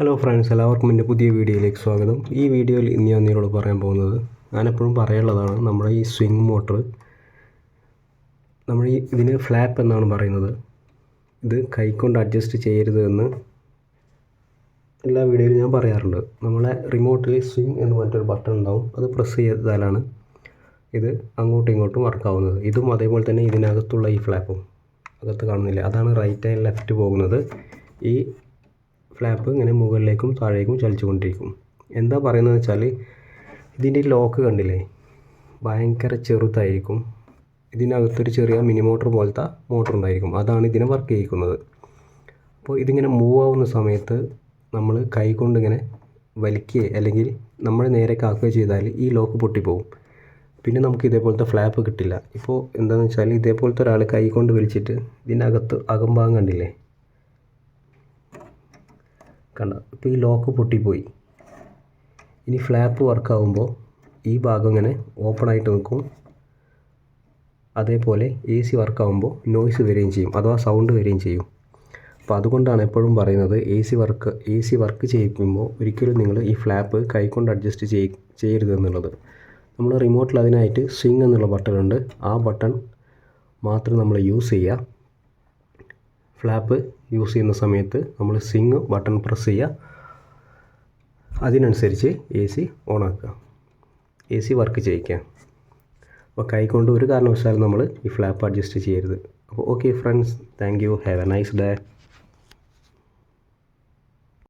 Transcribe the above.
Hello friends എല്ലാവർക്കും എന്റെ പുതിയ വീഡിയോയിലേക്ക് സ്വാഗതം. ഈ വീഡിയോയിൽ ഇന്ന് ഞാൻ നിങ്ങളോട് പറയാൻ പോകുന്നത് ഞാനെപ്പോഴും പറയാനുള്ളതാണ് നമ്മുടെ ഈ സ്വിംഗ് മോട്ടർ നമ്മൾ ഈ ഇതിന് ഫ്ലാപ്പ് എന്നാണ് പറയുന്നത്. ഇത് കൈക്കൊണ്ട് അഡ്ജസ്റ്റ് ചെയ്യരുത് എന്ന് എല്ലാ വീഡിയോയിലും ഞാൻ പറയാറുണ്ട്. നമ്മളെ റിമോട്ടിൽ സ്വിംഗ് എന്ന് പറഞ്ഞിട്ടൊരു ബട്ടൺ ഉണ്ടാവും. അത് പ്രസ് ചെയ്താലാണ് ഇത് അങ്ങോട്ടും ഇങ്ങോട്ടും വർക്കാവുന്നത് ഇതും അതേപോലെ തന്നെ ഇതിനകത്തുള്ള ഈ ഫ്ലാപ്പും അകത്ത് കാണുന്നില്ല? അതാണ് റൈറ്റ് ആൻഡ് ലെഫ്റ്റ് പോകുന്നത്. ഈ ഫ്ലാപ്പ് ഇങ്ങനെ മുകളിലേക്കും താഴേക്കും ചലിച്ചുകൊണ്ടിരിക്കും. എന്താ പറയുന്നത് വെച്ചാൽ ഇതിന്റെ ലോക്ക് കണ്ടില്ലേ? ഭയങ്കര ചെറുതായിരിക്കും. ഇതിനകത്തൊരു ചെറിയ മിനി മോട്ടർ പോലത്തെ മോട്ടർ ഉണ്ടായിരിക്കും. അതാണ് ഇതിനെ വർക്ക് ചെയ്യിക്കുന്നത്. അപ്പോൾ ഇതിങ്ങനെ മൂവ് ആവുന്ന സമയത്ത് നമ്മൾ കൈ കൊണ്ടിങ്ങനെ വലിക്കുക അല്ലെങ്കിൽ നമ്മൾ നേരെ കാക്കുകയോ ചെയ്താൽ ഈ ലോക്ക് പൊട്ടിപ്പോവും. പിന്നെ നമുക്ക് ഇതേപോലത്തെ ഫ്ലാപ്പ് കിട്ടില്ല. ഇപ്പോൾ എന്താണെന്ന് വെച്ചാൽ ഇതേപോലത്തെ ഒരാൾ കൈ കൊണ്ട് വലിച്ചിട്ട് ഇതിനകത്ത് അകംഭാഗം കണ്ടില്ലേ? കണ്ട. ഇപ്പോൾ ഈ ലോക്ക് പൊട്ടിപ്പോയി. ഇനി ഫ്ലാപ്പ് വർക്കാവുമ്പോൾ ഈ ഭാഗം ഇങ്ങനെ ഓപ്പൺ ആയിട്ട് നിൽക്കും. അതേപോലെ എ സി വർക്കാവുമ്പോൾ നോയ്സ് വരികയും ചെയ്യും അഥവാ സൗണ്ട് വരികയും ചെയ്യും. അപ്പോൾ അതുകൊണ്ടാണ് എപ്പോഴും പറയുന്നത് A C work A C work ചെയ്യിക്കുമ്പോൾ ഒരിക്കലും നിങ്ങൾ ഈ ഫ്ലാപ്പ് കൈകൊണ്ട് അഡ്ജസ്റ്റ് ചെയ് ചെയ്യരുത് എന്നുള്ളത്. നമ്മൾ റിമോട്ടിൽ അതിനായിട്ട് സ്വിങ് എന്നുള്ള ബട്ടൺ ഉണ്ട്. ആ ബട്ടൺ മാത്രം നമ്മൾ യൂസ് ചെയ്യുക. ഫ്ലാപ്പ് യൂസ് ചെയ്യുന്ന സമയത്ത് നമ്മൾ സിങ് ബട്ടൺ പ്രസ് ചെയ്യുക. അതിനനുസരിച്ച് എ സി ഓണാക്കുക എ സി വർക്ക് ചെയ്യിക്കുക. അപ്പോൾ കൈകൊണ്ട് ഒരു കാരണവശാലും നമ്മൾ ഈ ഫ്ലാപ്പ് അഡ്ജസ്റ്റ് ചെയ്യരുത്. അപ്പോൾ okay friends thank you have a nice day